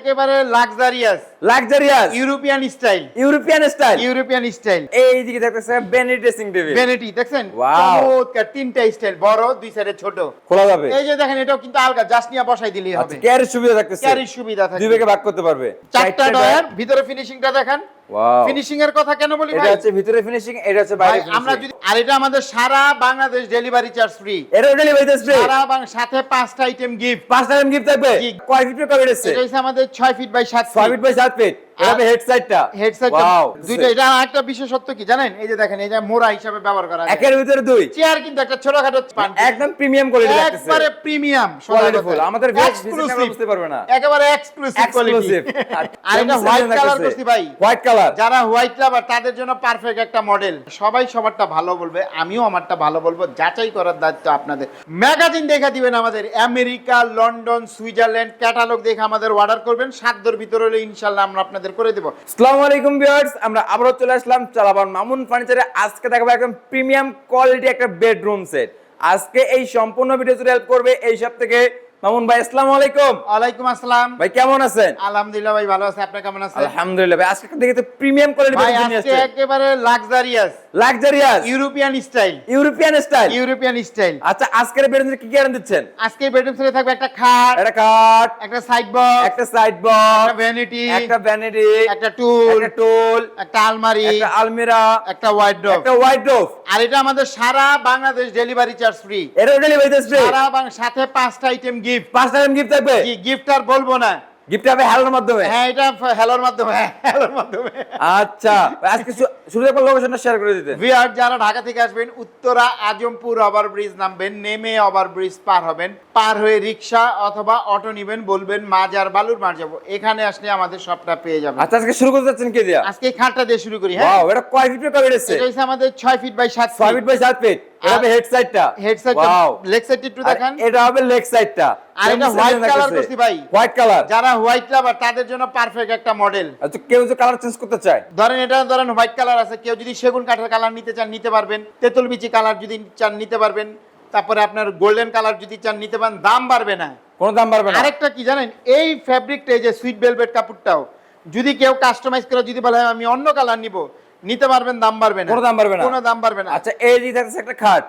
একেবারে luxurious luxurious European style European style European style এই দিকে বেনি ড্রেসিং টেবিল বেনিটি দেখছেন. চমৎকার তিনটা স্টাইল বড় দুই সাইডে ছোট। খোলা যাবে। এই যে দেখেন এটাও কিন্তু আলগা জাস্ট নিয়ে বসাই দিলেই হবে। ক্যারি সুবিধা থাকতেছে। ক্যারি সুবিধা থাকে দুই ভাগে ভাগ করতে পারবে। চারটা ডয়ার ভিতরে ফিনিশিংটা দেখেন। ওয়াও ফিনিশিং এর কথা কেন বলি এটা হচ্ছে ভিতরে ফিনিশিং এটা হচ্ছে ভাই বাইরে আমরা যদি আর এটা আমাদের সারা বাংলাদেশ ডেলিভারি চার্জ ফ্রি এটা ডেলিভারি স্প্রে সারা বাং সাথে পাঁচটা আইটেম গিফট পাঁচটা আইটেম গিফট থাকবে। কয় ফিট কবে এসেছে? এটা হচ্ছে আমাদের 6 ফিট বাই 7 ছয় ফিট বাই সাত ফিট এটা হবে হেড সাইডটা হেডসেট ওয়াও দুইটা এটা একটা বিশেষত্ব কি জানেন? এই যে দেখেন এই যে মোড়া হিসাবে ব্যবহার করা একের ভিতরে দুই। চেয়ার কিন্তু একটা ছোটখাটো পান একদম প্রিমিয়াম কোয়ালিটি লাগতেছে। একবারে প্রিমিয়াম কোয়ালিটি আমাদের ভিউয়ার্স বুঝতে পারবে না। একেবারে এক্সক্লুসিভ কোয়ালিটি আর এটা হোয়াইট কালার করছি ভাই। হোয়াইট কালার যারা হোয়াইট লাভার তাদের জন্য পারফেক্ট একটা মডেল সবাই সবারটা ভালো বলবে আমিও আমারটা ভালো বলব। যাচাই করার দায়িত্ব আপনাদের। ম্যাগাজিন দেখা দিবেন আমাদের। আমেরিকা লন্ডন সুইজারল্যান্ড ক্যাটালগ দেখে আমাদের অর্ডার করবেন। সাধ্যর ভিতরে হলে ইনশাল্লাহ আমরা আপনাদের করে দেবো। আসসালামু আলাইকুম ভিউয়ার্স, আমরা আবারও চলে আসলাম চালাবান মামুন ফার্নিচারে। আজকে দেখাবো একদম প্রিমিয়াম কোয়ালিটি একটা বেডরুম সেট। আজকে এই সম্পূর্ণ ভিডিও হেল্প করবে এই সব থেকে মামুন ভাই আসসালামু আলাইকুম। ওয়ালাইকুম আসসালাম। ভাই কেমন আছেন? আলহামদুলিল্লাহ ভাই ভালো আছে। আপনি কেমন আছেন? আলহামদুলিল্লাহ ভাই আজকে দেখে তো প্রিমিয়াম কোয়ালিটি ভাই আজকে একেবারে luxurious luxurious European style European style European style আচ্ছা আজকের বেডরুম কি গ্যারান্টি দিচ্ছেন? আজকে বেডরুম থাকবে একটা খাট একটা কাট একটা সাইড বক্স একটা সাইড বক্স একটা ভ্যানিটি একটা ভ্যানিটি একটা টুল একটা টুল একটা আলমারি একটা আলমিরা একটা ওয়াইড্রপ একটা ওয়াইড্রোব আর এটা আমাদের সারা বাংলাদেশ ডেলিভারি চার্জ ফ্রি এটা ডেলিভারি স্প্রে সারা বাং সাথে পাঁচটা আইটেম গিফট পাঁচ টাইম গিফট থাকবে? কি গিফট আর বলব না। গিফট হবে হ্যালোর মাধ্যমে। হ্যাঁ এটা হ্যালোর মাধ্যমে হ্যাঁ হ্যালোর মাধ্যমে। আচ্ছা আজকে শুরু একবার লোকেশনটা শেয়ার করে দিতে। ভিআর যারা ঢাকা থেকে আসবেন উত্তরা আজমপুর ওভার ব্রিজ নামবেন নেমে ওভার ব্রিজ পার হবেন। পার হয়ে রিক্সা অথবা অটো নিবেন বলবেন মাজার বালুর মার যাব। এখানে আসলে আমাদের সবটা পেয়ে যাবেন। আচ্ছা আজকে শুরু করতে যাচ্ছেন কি দিয়া? আজকে খাটটা দিয়ে শুরু করি হ্যাঁ। এটা কয় ফিট কবে এসেছে এটা হচ্ছে আমাদের ছয় ফিট বাই সাত 6 ফিট বাই 7 ফিট এটা হেড সাইডটা হেডসেট ওয়াও লেগ সাইড একটু দেখান। এটা হবে লেগ সাইডটা আর এটা white colour করছি ভাই। হোয়াইট কালার যারা হোয়াইট লাভার তাদের জন্য পারফেক্ট একটা মডেল আচ্ছা কেউ কালার চেঞ্জ করতে চায়? ধরেন এটা ধরেন হোয়াইট কালার আছে। কেউ যদি সেগুন কাঠের কালার নিতে চান নিতে পারবেন। তেঁতুল বিচি কালার যদি চান নিতে পারবেন। তারপরে আপনার গোল্ডেন কালার যদি চান নিতে পারেন। দাম বাড়বে না। কোনো দাম বাড়বে না? আরেকটা কি জানেন? এই ফ্যাব্রিকটা এই যে সুইট ভেলভেট কাপড়টাও যদি কেউ কাস্টমাইজ করে যদি বলে আমি অন্য কালার নিব। নিতে পারবেন দাম বাড়বে না। কোনো দাম বাড়বে না। কোনো দাম বাড়বে না। আচ্ছা এই একটা খাট।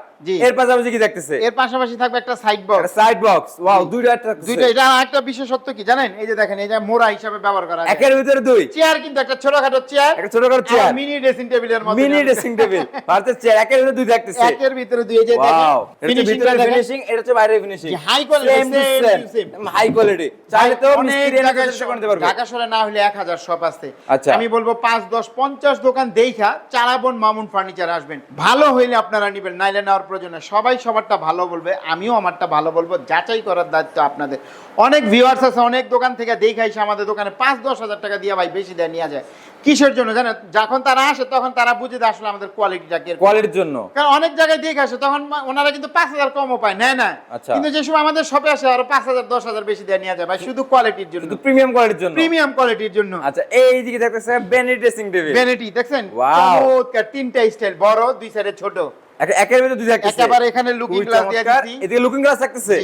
এর পাশাপাশি কি দেখতেছে? এর পাশাপাশি থাকবে একটা side box side box wow দুইটা দুইটা এটা একটা বিশেষত্ব কি জানেন? এই যে দেখেন এই যে মোড়া হিসাবে ব্যবহার করা একের ভিতরে দুই। চেয়ার কিন্তু একটা ছোটখাটো চেয়ার একটা ছোটখাটো চেয়ার মিনি ড্রেসিং টেবিলের মতো মিনি ড্রেসিং টেবিল ভারতের চেয়ার একের ভিতরে দুই থাকতেছে একের ভিতরে দুই এই যে দেখেন দেখেন। ফিনিশিং এটা হচ্ছে বাইরে finishing same, same. High quality চাইলে তো মিস্ত্রি করতে পারবে। ঢাকা শহরে না হলে এক হাজার শপ আছে। আচ্ছা। আমি বলব পাঁচ দশ পঞ্চাশ দোকান দেখা চারাবন মামুন ফার্নিচার আসবেন। ভালো হইলে আপনারা নিবেন নাইলে নেওয়ার প্রয়োজন। সবাই সবারটা ভালো বলবে আমিও আমারটা ভালো বলব যাচাই করার দায়িত্ব আপনাদের। অনেক ভিউয়ার্স আছে অনেক দোকান থেকে দেখে এসে আমাদের দোকানে পাঁচ দশ হাজার টাকা দিয়ে ভাই বেশি দেয় নিয়ে যায়। কিসের জন্য জানেন? যখন তারা আসে তখন তারা বুঝে দেয় আসলে আমাদের কোয়ালিটিটা কি কোয়ালিটির জন্য। কারণ অনেক জায়গায় দেখে আসে তখন ওনারা কিন্তু পাঁচ হাজার কমও পায় নেয় না। আচ্ছা। কিন্তু যে সময় আমাদের শপে আসে আরও পাঁচ হাজার দশ হাজার বেশি দেয় নিয়ে যায় ভাই শুধু কোয়ালিটির জন্য। প্রিমিয়াম কোয়ালিটির জন্য। প্রিমিয়াম কোয়ালিটির জন্য। আচ্ছা এই দিকে দেখতেছে বেনি ড্রেসিং টেবিল ভ্যানিটি দেখছেন. চমৎকার তিনটা স্টাইল বড় দুই সাইডে ছোট। একের ভিতরে দুই থাকতেছে একেবারে এখানে লুকিং গ্লাস দিয়ে দিছি। এদিকে লুকিং গ্লাস থাকতেছে।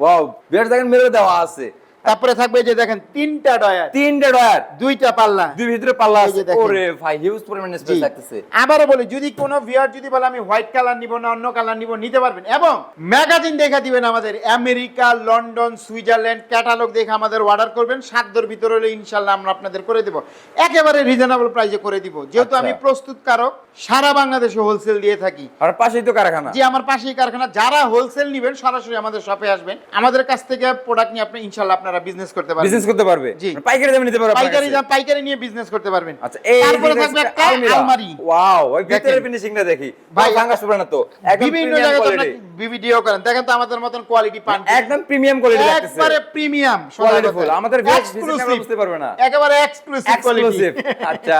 ওয়াও বিরাট দেখেন মেরে দেওয়া আছে। তারপরে থাকবে যে দেখেন তিনটা ডয়ার তিনটে ডয়ার দুইটা পাল্লা। দুই ভিতরে পাল্লা আছে। ওরে ভাই হিউজ পরিমাণে স্পেস। থাকতেছে আবারও বলি যদি কোনো ভিউয়ার যদি বলে আমি হোয়াইট কালার নিব না অন্য কালার নিব নিতে পারবেন। এবং ম্যাগাজিন দেখা দিবেন আমাদের। আমেরিকা লন্ডন সুইজারল্যান্ড ক্যাটালগ দেখে আমাদের অর্ডার করবেন। সাধ্যর ভিতরে হলে ইনশাল্লাহ আমরা আপনাদের করে দেব। একেবারে রিজনেবল প্রাইসে করে দিব। যেহেতু আচ্ছা। আমি প্রস্তুতকারক সারা বাংলাদেশে হোলসেল দিয়ে থাকি। আর পাশেই তো কারখানা। জি আমার পাশেই কারখানা। যারা হোলসেল নেবেন সরাসরি আমাদের শপে আসবেন। আমাদের কাছ থেকে প্রোডাক্ট নিয়ে আপনি ইনশাল্লাহ আপনারা বিজনেস করতে পারবেন। বিজনেস করতে পারবে? জি। পাইকারি দামে নিতে পারবে পাইকারি দাম পাইকারি নিয়ে বিজনেস করতে পারবেন। আচ্ছা এই তারপরে থাকবে একটা আলমারি। ওয়াও ওই ভিতরে ফিনিশিংটা দেখি। ভাই, ভাঙা না তো। বিভিন্ন জায়গায় কোয়ালিটি ভিডিও করেন। দেখেন তো আমাদের মতন কোয়ালিটি পান একদম প্রিমিয়াম কোয়ালিটি লাগতেছে। একবারে প্রিমিয়াম কোয়ালিটি ফুল আমাদের ভিউয়ার্স বুঝতে পারবে না। একেবারে এক্সক্লুসিভ কোয়ালিটি আচ্ছা।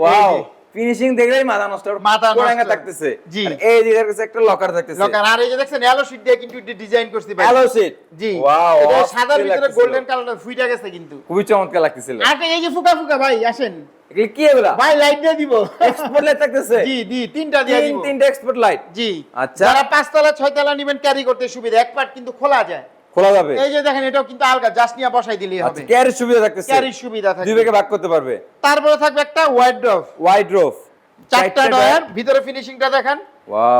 ওয়াও। ফিনিশিং দেখলেই মাথা নষ্ট মাথা কোরাঙ্গা থাকতেছে। জি। এই দেখতেছে একটা লকার থাকতেছে। লকার আর এই যে দেখছেন শীট দিয়ে কিন্তু ডিজাইন করছি ভাই। সিট জি। ওয়াও এটা ভিতরে গোল্ডেন কালার ফুইটা গেছে কিন্তু। খুবই চমৎকার লাগতেছিল। আর এই যে ফুকা ফুকা ভাই আসেন। এগুলো কি এগুলা? ভাই লাইট দিয়ে দিব। এক্সপোর্ট লাইট থাকতেছে? জি জি তিনটা দিয়ে তিন দিব। তিনটা এক্সপোর্ট লাইট জি। আচ্ছা। যারা পাঁচতলা ছয়তলা নেবেন ক্যারি করতে সুবিধা। এক পার্ট কিন্তু খোলা যায়। খোলা যাবে। এই যে দেখেন এটাও কিন্তু আলগা জাস্ট নিয়ে বসাই দিলেই আচ্ছা হবে। ক্যারির সুবিধা থাকতেছে। ক্যারির সুবিধা দুই থাকবে ভাগে ভাগ করতে পারবে। তারপরে থাকবে একটা ওয়াইড ড্রপ ওয়াইড রোফ চারটা ডয়ার ভিতরে ফিনিশিংটা দেখেন।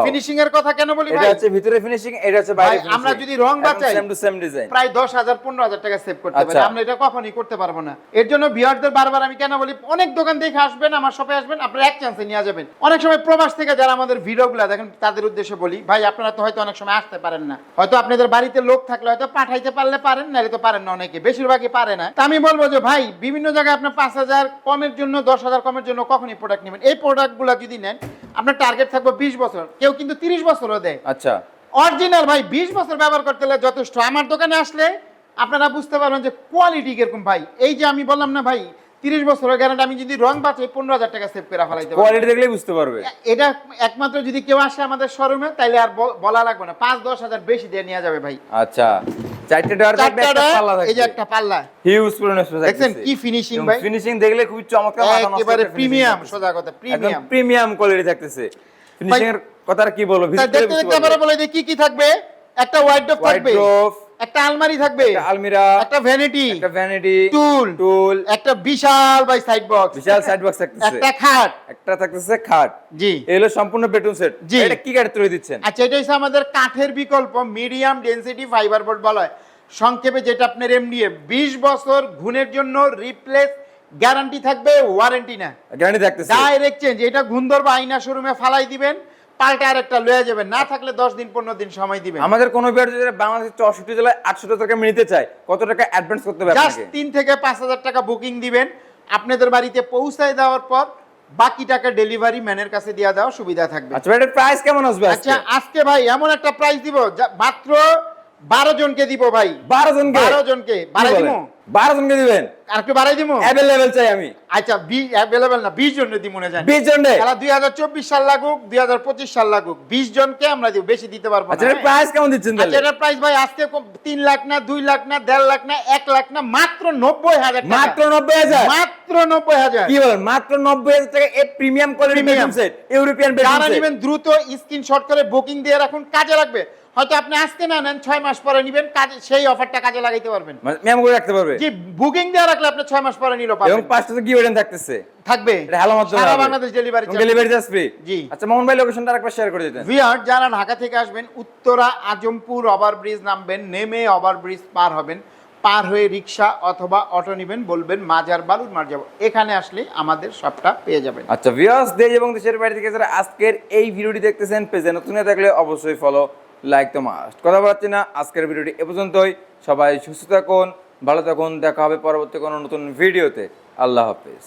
ফিনিশিং এর কথা কেন বলি এটা হচ্ছে ভিতরে ফিনিশিং এটা হচ্ছে বাইরে আমরা যদি রং বাঁচাই, সেম টু সেম ডিজাইন প্রায় দশ হাজার পনেরো হাজার টাকা সেভ করতে পারি। আচ্ছা। আমরা এটা কখনই করতে পারব না। এর জন্য বিয়ারদের বারবার আমি কেন বলি অনেক দোকান দেখে আসবেন আমার শপে আসবেন আপনারা এক চান্সে নিয়ে যাবেন। অনেক সময় প্রবাস থেকে যারা আমাদের ভিডিওগুলো দেখেন তাদের উদ্দেশ্যে বলি ভাই আপনারা তো হয়তো অনেক সময় আসতে পারেন না। হয়তো আপনাদের বাড়িতে লোক থাকলে হয়তো পাঠাইতে পারলে পারেন নাহলে তো পারেন না অনেকে। বেশিরভাগই পারে না। তা আমি বলব যে ভাই বিভিন্ন জায়গায় আপনার পাঁচ হাজার কমের জন্য দশ হাজার কমের জন্য কখনই প্রোডাক্ট নেবেন। এই প্রোডাক্টগুলো যদি নেন আপনার টার্গেট থাকবে বিশ বছর। কেউ কিন্তু তিরিশ বছরও দেয়। আচ্ছা। অরিজিনাল ভাই বিশ বছর ব্যবহার করতে হলে যথেষ্ট। আমার দোকানে আসলে আপনারা বুঝতে পারবেন যে কোয়ালিটি কীরকম ভাই। এই যে আমি বললাম না ভাই তিরিশ বছরের গ্যারান্টি আমি যদি রং পনেরো হাজার টাকা সেভ করে ফেলাইতে কোয়ালিটি দেখলেই বুঝতে পারবে। এটা একমাত্র যদি কেউ আসে আমাদের শোরুমে তাইলে আর বলা লাগবে না। পাঁচ দশ হাজার বেশি দিয়ে নিয়ে যাবে ভাই। আচ্ছা। চারটে ডয়ার থাকবে একটা পাল্লা এই যে একটা পাল্লা। হিউজ পুরনো দেখছেন কি finishing ভাই? ফিনিশিং দেখলে খুবই চমৎকার একেবারে প্রিমিয়াম সোজা কথা প্রিমিয়াম প্রিমিয়াম কোয়ালিটি থাকতেছে। ফিনিশিং এর কথা কি বলব? দেখতে দেখতে পারবে। বলে দিই কি কি থাকবে? একটা থাকবে একটা আলমারি থাকবে একটা আলমিরা একটা ভ্যানিটি একটা ভ্যানিটি টুল টুল একটা বিশাল ভাই সাইড বক্স বিশাল সাইড বক্স থাকতেছে। একটা খাট। একটা থাকতেছে খাট। জি। সম্পূর্ণ বেডরুম সেট জি। এটা কি কাঠে তৈরি দিচ্ছেন? আচ্ছা এটা হচ্ছে আমাদের কাঠের বিকল্প মিডিয়াম ডেনসিটি ফাইবার বোর্ড বলা হয়। সংক্ষেপে যেটা আপনার এমডিএ বিশ বছর ঘুণের জন্য রিপ্লেস গ্যারান্টি থাকবে ওয়ারেন্টি না। গ্যারান্টি থাকতেছে। ডাইরেক্ট চেঞ্জ এটা ঘুন্দর বা আইনা শোরুমে ফালাই দিবেন পাল্টে আরেকটা লয়ে যাবেন না থাকলে দশ দিন পনেরো দিন সময় দিবেন। আমাদের কোনো বিয়ার যদি বাংলাদেশের চৌষট্টি জেলায় আটশো টাকা নিতে চায় কত টাকা অ্যাডভান্স করতে হবে জাস্ট আপনাকে? তিন থেকে পাঁচ হাজার টাকা বুকিং দিবেন আপনাদের বাড়িতে পৌঁছায় দেওয়ার পর বাকি টাকা ডেলিভারি ম্যানের কাছে দিয়ে দেওয়া সুবিধা থাকবে। আচ্ছা এটার প্রাইস কেমন আসবে আচ্ছা আজকে? আজকে ভাই এমন একটা প্রাইস দিব মাত্র বারো জনকে দিব ভাই। বারো জনকে? বারো জনকে। বাড়াই দিব বারো জনকে দিবেন? আর একটু বাড়াই দিব অ্যাভেলেবেল চাই আমি। আচ্ছা বি অ্যাভেলেবেল না বিশ জন দিব মনে যায় বিশ জনে খেলা দুই হাজার চব্বিশ সাল লাগুক দুই হাজার পঁচিশ সাল লাগুক বিশ জনকে আমরা দিব বেশি দিতে পারব আচ্ছা প্রাইস কেমন দিচ্ছেন আচ্ছা তাহলে এটার প্রাইস ভাই আজকে তিন লাখ না দুই লাখ না দেড় লাখ না এক লাখ না মাত্র নব্বই হাজার টাকা। মাত্র নব্বই হাজার? মাত্র নব্বই হাজার। কি বলেন? মাত্র নব্বই হাজার টাকা এই premium quality. Bedroom set European bedroom যারা নেবেন দ্রুত স্ক্রিনশট করে বুকিং দিয়ে রাখুন কাজে লাগবে। হয়তো আপনি আজকে না নেন ছয় মাস পরে নেবেন কাজে সেই অফারটা কাজে লাগাইতে পারবেন। ম্যাম করে রাখতে পারবে? জি বুকিং দিয়ে রাখলে আপনি ছয় মাস পরে নিলেও এবং পাঁচটা তো গিফট থাকতেছে। থাকবে। এটা হ্যালো মাধ্যমে সারা Bangladesh delivery delivery charge free জি। আচ্ছা মোহন ভাই লোকেশনটা আরেকবার শেয়ার করে দিতেন। ভিআর যারা ঢাকা থেকে আসবেন উত্তরা আজমপুর ওভার ব্রিজ নামবেন নেমে ওভার ব্রিজ পার হবেন। পার হয়ে রিক্সা অথবা অটো নেবেন বলবেন মাজার বালুর মার যাব। এখানে আসলে আমাদের সবটা পেয়ে যাবেন। আচ্ছা ভিউয়ার্স দেশ এবং দেশের বাইরে থেকে যারা আজকের এই ভিডিওটি দেখতেছেন পেজে নতুন থাকলে অবশ্যই ফলো লাইক তো মাস্ট কথা বলাচ্ছি না, আজকের ভিডিওটি এ পর্যন্তই। সবাই সুস্থ থাকুন, ভালো থাকুন, দেখা হবে পরবর্তী কোনো নতুন ভিডিওতে। আল্লাহ হাফেজ।